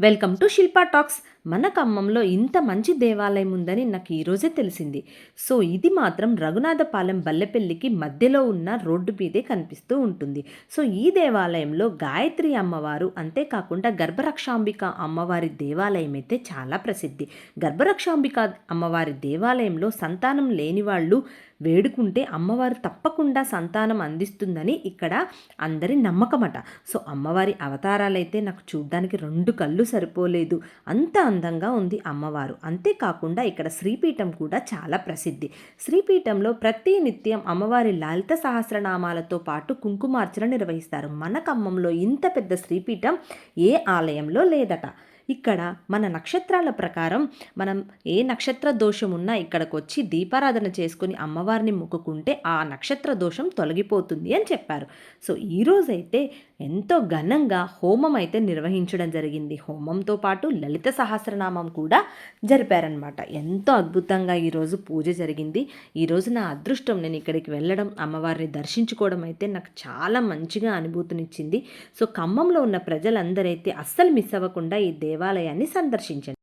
Welcome to Shilpa talks. మన ఖమ్మంలో ఇంత మంచి దేవాలయం ఉందని నాకు ఈరోజే తెలిసింది. సో ఇది మాత్రం రఘునాథపాలెం బల్లెపల్లికి మధ్యలో ఉన్న రోడ్డు మీదే కనిపిస్తూ ఉంటుంది. సో ఈ దేవాలయంలో గాయత్రి అమ్మవారు అంతేకాకుండా గర్భరక్షాంబిక అమ్మవారి దేవాలయం అయితే చాలా ప్రసిద్ధి. గర్భరక్షాంబిక అమ్మవారి దేవాలయంలో సంతానం లేని వాళ్ళు వేడుకుంటే అమ్మవారు తప్పకుండా సంతానం అందిస్తుందని ఇక్కడ అందరి నమ్మకమట. సో అమ్మవారి అవతారాలైతే నాకు చూడ్డానికి రెండు కళ్ళు సరిపోలేదు. అంత అందంగా ఉంది అమ్మవారు. అంతేకాకుండా ఇక్కడ శ్రీపీఠం కూడా చాలా ప్రసిద్ధి. శ్రీపీఠంలో ప్రతి నిత్యం అమ్మవారి లలిత సహస్రనామాలతో పాటు కుంకుమార్చన నిర్వహిస్తారు. మన ఖమ్మంలో ఇంత పెద్ద శ్రీపీఠం ఏ ఆలయంలో లేదట. ఇక్కడ మన నక్షత్రాల ప్రకారం మనం ఏ నక్షత్ర దోషం ఉన్నా ఇక్కడికి వచ్చి దీపారాధన చేసుకుని అమ్మవారిని మొక్కుకుంటే ఆ నక్షత్ర దోషం తొలగిపోతుంది అని చెప్పారు. సో ఈరోజైతే ఎంతో ఘనంగా హోమం అయితే నిర్వహించడం జరిగింది. హోమంతో పాటు లలిత సహస్రనామం కూడా జరిపారనమాట ఎంతో అద్భుతంగా ఈరోజు పూజ జరిగింది. ఈరోజు నా అదృష్టం నేను ఇక్కడికి వెళ్ళడం అమ్మవారిని దర్శించుకోవడం అయితే నాకు చాలా మంచిగా అనుభూతినిచ్చింది. సో ఖమ్మంలో ఉన్న ప్రజలందరైతే అస్సలు మిస్ అవ్వకుండా ఈ దేవాలయాన్ని సందర్శించండి.